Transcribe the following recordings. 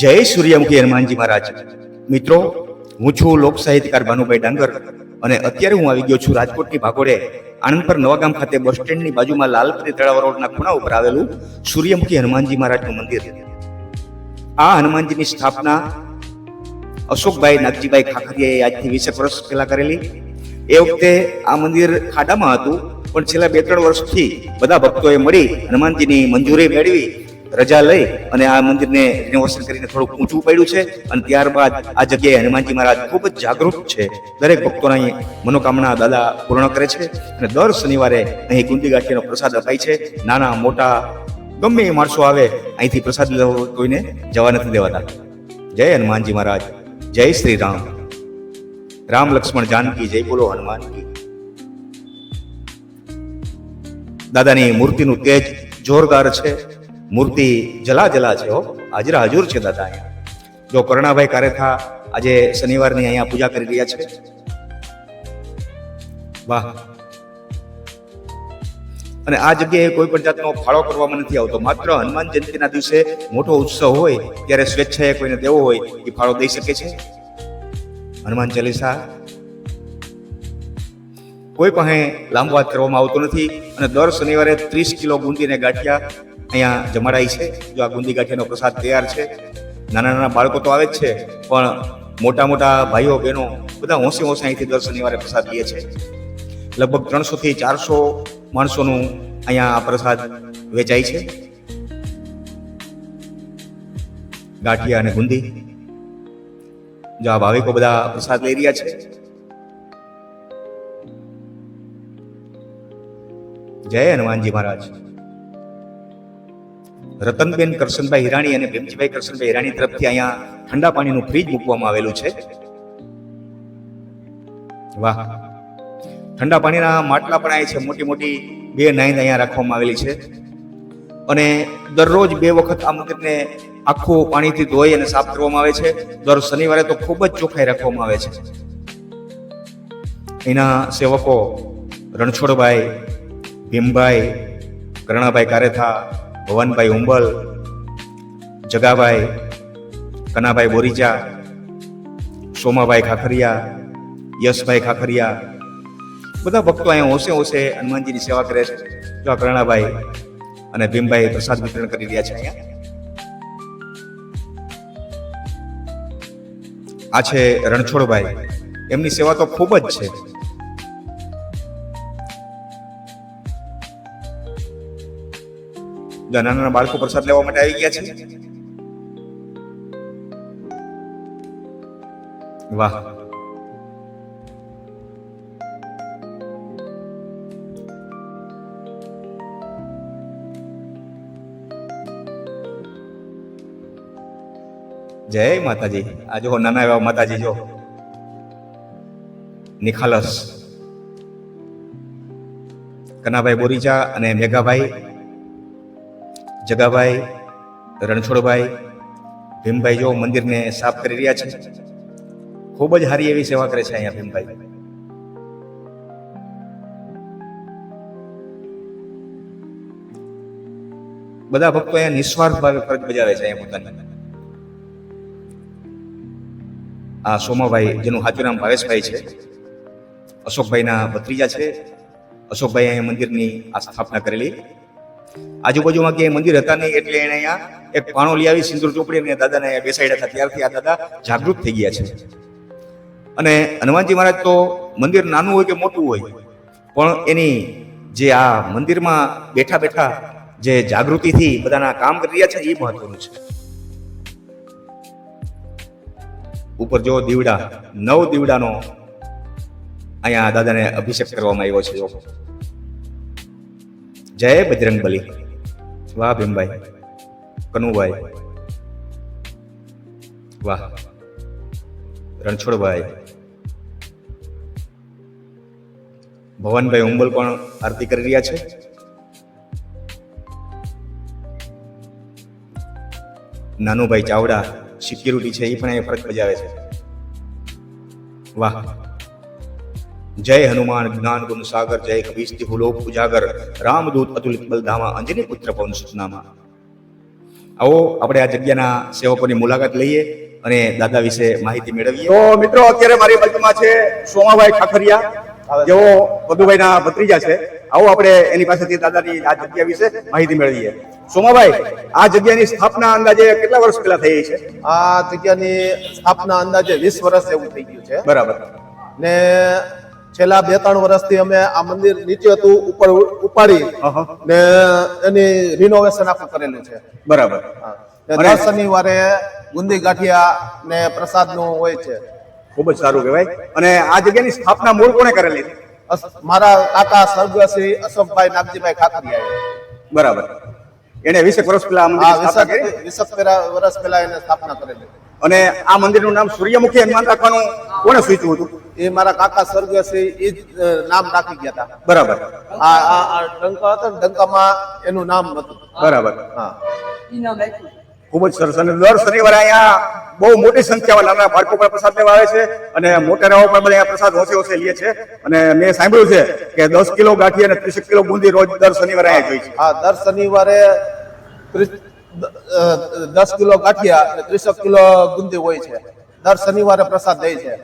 જય સૂર્યમુખી હનુમાનજી મહારાજ. મિત્રો, હું છું લોક સાહિત્યકાર ભાનુભાઈ ડાંગર અને અત્યારે હું આવી ગયો છું રાજકોટની ભાગોળે આણંદ પર નવાગામ ખાતે બસ સ્ટેન્ડની બાજુમાં લાલપરી તળાવ રોડના ખૂણા ઉપર આવેલું સૂર્યમુખી હનુમાનજી મહારાજનું મંદિર. આ હનુમાનજીની સ્થાપના અશોકભાઈ નાગજીભાઈ ખાખરિયાએ આજથી વીસેક વર્ષ પહેલા કરેલી. એ વખતે આ મંદિર ખાડામાં હતું, પણ છેલ્લા બે ત્રણ વર્ષથી બધા ભક્તોએ મળી હનુમાનજીની મંજૂરી મેળવી રજા લઈ અને આ મંદિરને રિનોવેશન કરીને થોડુંક ઊંચું પડ્યું છે. અને ત્યારબાદ આ જગ્યાએ હનુમાનજી મહારાજ ખૂબ જ જાગૃત છે. દરેક ભક્તોના અહીં મનોકામના દાદા પૂર્ણ કરે છે અને દર શનિવારે અહીં ગુંદી ગાંઠિયાનો પ્રસાદ અપાય છે. નાના મોટા ગમે એ માણસો આવે, અહીંથી પ્રસાદ લેવો કોઈને જવા નથી દેવાતા. જય હનુમાનજી મહારાજ, જય શ્રી રામ. રામ લક્ષ્મણ જાનકી, જય બોલો હનુમાનજી દાદાની મૂર્તિનું તેજ જોરદાર છે. મૂર્તિ જલા જલા છે હો. હાજરા હજુર છે દાદા અહીંયા. જો કરુણાભાઈ કારેથા આજે શનિવારની અહીંયા પૂજા કરી રહ્યા છે. વાહ. અને આ જગ્યાએ કોઈ પણ જાતનો ફાળો કરવામાં નથી આવતો. માત્ર હનુમાન જયંતિના દિવસે મોટો ઉત્સવ હોય, ત્યારે સ્વેચ્છાએ કોઈને દેવો હોય, એ ફાળો દઈ શકે છે. હનુમાન ચાલીસા. કોઈ પાસે લાંબો વાત કરવામાં આવતો નથી. અને દર શનિવારે ત્રીસ કિલો બુંદીને ગાંઠિયા અહીંયા જમાડાય છે. જો આ ગુંદી ગાંઠિયાનો પ્રસાદ તૈયાર છે. નાના નાના બાળકો તો આવે જ છે, પણ મોટા મોટા ભાઈઓ, બહેનો બધા હોંશે હોંશે અહીંથી દર શનિવારે પ્રસાદ લે છે. લગભગ ત્રણસોથી ચારસો માણસોનું અહીંયા આ પ્રસાદ વેચાય છે. ગાંઠિયા અને ગુંદી. જો આ ભાવિકો બધા પ્રસાદ લઈ રહ્યા છે. જય હનુમાનજી મહારાજ. રતનબેન કરશનભાઈ હિરાણી અને ભીમજીભાઈ કરશનભાઈ હિરાણી તરફથી અહીંયા ઠંડા પાણીનું ફ્રીજ મૂકવામાં આવેલું છે. વાહ. ઠંડા પાણીના માટલા પણ અહીંયા છે, મોટી મોટી બે નાઈન અહીંયા રાખવામાં આવેલી છે. અને દરરોજ બે વખત આ મંદિરને આખું પાણીથી ધોઈ અને સાફ કરવામાં આવે છે. દર શનિવારે તો ખૂબ જ ચોખ્ખાઈ રાખવામાં આવે છે. એના સેવકો રણછોડભાઈ, ભીમભાઈ, કરણાભાઈ કારેથા ભવનભાઈ ઉંબલ, જગાભાઈ, કનાભાઈ બોરીચા સોમાભાઈ ખાખરિયા, યશભાઈ ખાખરિયા, બધા ભક્તો અહીંયા હોશે ઓસે હનુમાનજીની સેવા કરે છે. જો કરણાભાઈ અને ભીમભાઈ પ્રસાદ વિતરણ કરી રહ્યા છે અહીંયા. આ છે રણછોડભાઈ. એમની સેવા તો ખૂબ જ છે. જો નાના નાના બાળકો પ્રસાદ લેવા માટે આવી ગયા છે. વાહ. જય માતાજી. આ જો નાના એવા માતાજી જો. નિખાલસ. કનાભાઈ બોરીચા અને મેઘાભાઈ જગાભાઈ, રણછોડભાઈ, ભીમભાઈ જો મંદિરને સાફ કરી રહ્યા છે. ખૂબ જ સારી એવી સેવા કરે છે અહીંયા ભીમભાઈ. બધા ભક્તો અહીંયા નિસ્વાર્થ ભાવે ફરજ બજાવે છે અહીંયા પોતાની. આ સોમાભાઈ, જેનું સાચું નામ ભાવેશભાઈ છે, અશોકભાઈના ભત્રીજા છે. અશોકભાઈ અહીંયા મંદિરની આ સ્થાપના કરેલી. આજુબાજુમાં ક્યાંય મંદિર હતા નહીં એટલે એને અહીંયા એક પાણો લઈ આવી, સિંદૂર ચોપડી અને દાદાને બેસાડ્યા હતા. ત્યારથી આ દાદા જાગૃત થઈ ગયા છે. અને હનુમાનજી મહારાજ તો મંદિર નાનું હોય કે મોટું હોય, પણ એની જે આ મંદિરમાં બેઠા બેઠા જે જાગૃતિથી બધાના કામ કરી રહ્યા છે એ મહત્વનું છે. ઉપર જો દીવડા, નવ દીવડાનો અહીંયા દાદાને અભિષેક કરવામાં આવ્યો છે. જય બજરંગ બલી. વાહ ભીમભાઈ. કનુભાઈ. વાહ. રણછોડભાઈ. ભવનભાઈ ઉંબલ પણ આરતી કરી રહ્યા છે? નાનુભાઈ ચાવડા, સિક્યુરિટી છે એ પણ અહીંયા ફરજ બજાવે છે. વાહ. જય હનુમાન જ્ઞાન ગુણ સાગર જય કવિસ્તિ હુલોક ઉજાગર રામદૂત અતુલિત બલધામા અંજની પુત્ર પવન સુતનામા. આવો આપણે આ જગ્યાના સેવકોની મુલાકાત લઈએ અને દાદા વિશે માહિતી મેળવીએ. તો મિત્રો અત્યારે મારી બાજુમાં છે સોમાભાઈ ઠાકરિયા જેઓ વધુભાઈના ભત્રીજા છે. આવો આપણે એની પાસેથી દાદાની આ જગ્યા વિશે માહિતી મેળવીએ. સોમાભાઈ આ જગ્યાની સ્થાપના અંદાજે કેટલા વર્ષ પહેલા થઈ છે? આ જગ્યાની સ્થાપના અંદાજે વીસ વર્ષ એવું થઈ ગયું છે. બરાબર. ને છેલ્લા બે ત્રણ વર્ષથી અમે આ મંદિર નીચે હતું ઉપર ઉપાડી ને એની રિનોવેશન આખું કરેલું છે. બરાબર. હા. દર શનિવારે ગુંદી ગાંઠિયા ને પ્રસાદનું હોય છે. ખૂબ જ સારું કહેવાય. અને આ જગ્યાની સ્થાપના મૂળ કોણે કરેલી? મારા કાકા સ્વર્ગશ્રી અશોકભાઈ નાગજીભાઈ ખાખરિયાએ બરાબર. એને વીસેક વર્ષ પહેલા વીસક વર્ષ પહેલા એને સ્થાપના કરેલી. અને આ મંદિરનું નામ સૂર્યમુખી હનુમાન રાખવાનું કોને સૂચવ્યું હતું? એ મારા કાકા સ્વર્ગશ્રી એ જ નામ રાખી ગયા હતા. બરાબર. આ આ ડંકા હતો ને ડંકામાં એનું નામ હતું બરાબર. હા. ખૂબ જ સરસ. અને દર શનિવારે અહીંયા બહુ મોટી સંખ્યામાં નાના બાળકો પણ પ્રસાદ લેવા આવે છે. અને મોટેરાઓ પણ બધા પ્રસાદ ઓછે ઓછે લે છે. અને મેં સાંભળ્યું છે કે દસ કિલો ગાંઠી અને ત્રીસ કિલો બુંદી રોજ દર શનિવારે અહીંયા જોઈ છે. હા દર શનિવારે દસ કિલો ગાંઠિયા અને ત્રીસ કિલો બુંદી હોય છે. દર શનિવારે પ્રસાદ દે છે.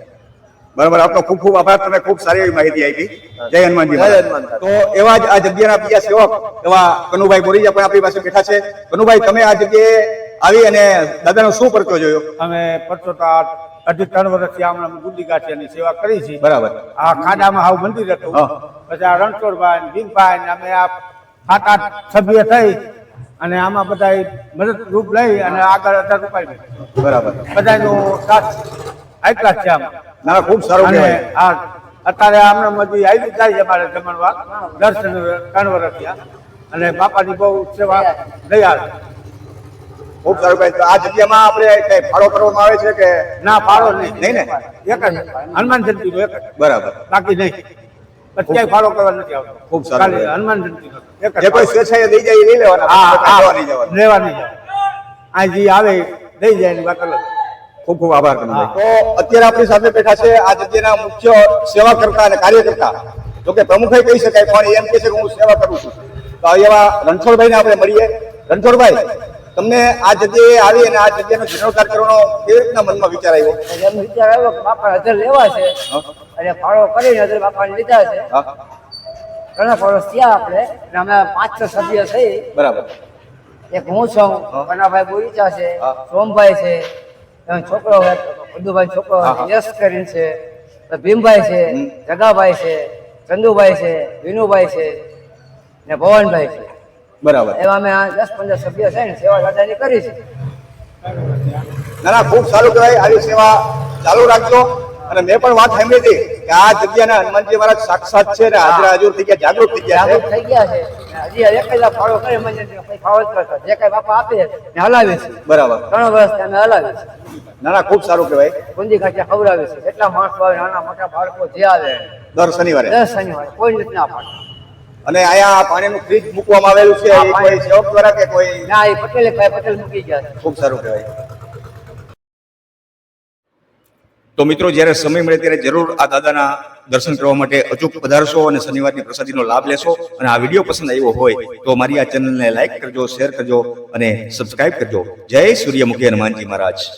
બરાબર આપનો ખૂબ ખૂબ આભાર. તમે ખૂબ સારી એવી માહિતી આપી. જય હનુમાનજી જય હનુમાન. તો એવા જ આ જગ્યાના બીજા સેવક એવા કનુભાઈ બોરીજા પણ આપણી પાસે બેઠા છે. કનુભાઈ તમે આ જગ્યાએ આવી અને દાદાનો શું પરચો જોયો? અમે પચોતા અઢી ત્રણ વર્ષથી હમણાં ગુંડી ગાંઠિયાની સેવા કરી છે. બરાબર. આ ખાડામાં હાવ મંદિર હતું. પછી આ રણછોડભાઈ ને ભીમભાઈ ને અમે આ સાત આઠ સભ્ય થઈ અને આમાં બધા મદદરૂપ લઈ અને આગળ અઢાર રૂપિયા બરાબર. બધાનું સાથ આટલા જ છે આમાં. ના ખૂબ સારું છે કહેવાય. આ અત્યારે આમના મજી આવી જાય છે અમારે જમણવા દર્શન ત્રણ વર્ષ અને બાપાની બહુ સેવા દયા ખૂબ સારું તો આ જગ્યામાં આપણે કઈ ફાળો કરવામાં આવે છે કે ના ફાળો નહીં? નહીં ને? એક જ હનુમાન જયંતિ નું એક જ. બરાબર. બાકી નહીં. અત્યારે ફાળો કરવા નથી આવતો. ખૂબ સારું. હનુમાન જયંતિ એક જ. કોઈ સ્વેચ્છાએ દઈ જાય લઈ લેવાના હા લેવા નહીં જવાના. લેવા નહીં આ જે આવે દઈ જાય એની વાત અલગ. ખૂબ ખૂબ આભાર કનુભાઈ તો અત્યારે આપણી સાથે બેઠા છે આ જગ્યાના મુખ્ય સેવા કરતા અને કાર્યકર્તા. જો કે પ્રમુખે કહી શકાય પણ એમ કે છે હું સેવા કરું છું. તો એવા રણછોડભાઈને આપણે મળીએ. રણછોડભાઈ તમને આ જગ્યાએ આવી અને આ જગ્યાનો જીર્ણોદ્ધાર કરવાનો કેવી રીતના મનમાં વિચાર આવ્યો? એમ વિચાર આવ્યો કે બાપા હજાર લેવા છે. અને ફાળો કરીને હજર બાપાને લીધા છે. ઘણા વર્ષ થયા આપણે અને અમે પાંચ છ સભ્ય થઈ. બરાબર. એક હું છું કનાભાઈ બોરીચા છે સોમભાઈ છે છોકરો હોય બધુભાઈ છોકરો. યશ કરીને છે ભીમભાઈ છે જગાભાઈ છે ચંદુભાઈ છે વિનુભાઈ છે ને ભવનભાઈ છે. બરાબર. એવા અમે આ દસ પંદર સભ્ય છે ને સેવા દાદાની કરી છે. ના ના ખૂબ સારું કહેવાય આવી સેવા ચાલુ રાખજો. અને મેં પણ વાત સાંભળી હતી કે આ જગ્યાના હનુમાનજી મહારાજ સાક્ષાત છે ને હાજરા હાજર થઈ ગયા જાગૃત થઈ ગયા જાગૃત થઈ ગયા છે. હજી એક કલાક ફાળો કરે હનુમાનજી કઈ ફાળો જ કરતા. જે કઈ બાપા આપે ને હલાવે છે. બરાબર. ત્રણ વર્ષથી અમે હલાવે છે. ના ના ખૂબ સારું કહેવાય. ગુંજી ખાંચા ખવડાવે છે. એટલા માણસો આવે નાના મોટા બાળકો જે આવે. દર શનિવારે. દર શનિવારે. કોઈ રીતના ના પાડે. અને અહીંયા પાણીનું ફ્રીજ મૂકવામાં આવેલું છે એ કોઈ સેવક દ્વારા કે કોઈ ના એ પટેલે પટેલ મૂકી ગયા ખૂબ સારું કહેવાય. તો મિત્રો જ્યારે સમય મળે ત્યારે જરૂર આ દાદાના દર્શન કરવા માટે અચૂક પધારશો અને શનિવારની પ્રસાદીનો લાભ લેશો. અને આ વીડિયો પસંદ આવ્યો હોય તો મારી આ ચેનલને લાઈક કરજો શેર કરજો અને સબસ્ક્રાઈબ કરજો. જય સૂર્યમુખી હનુમાનજી મહારાજ.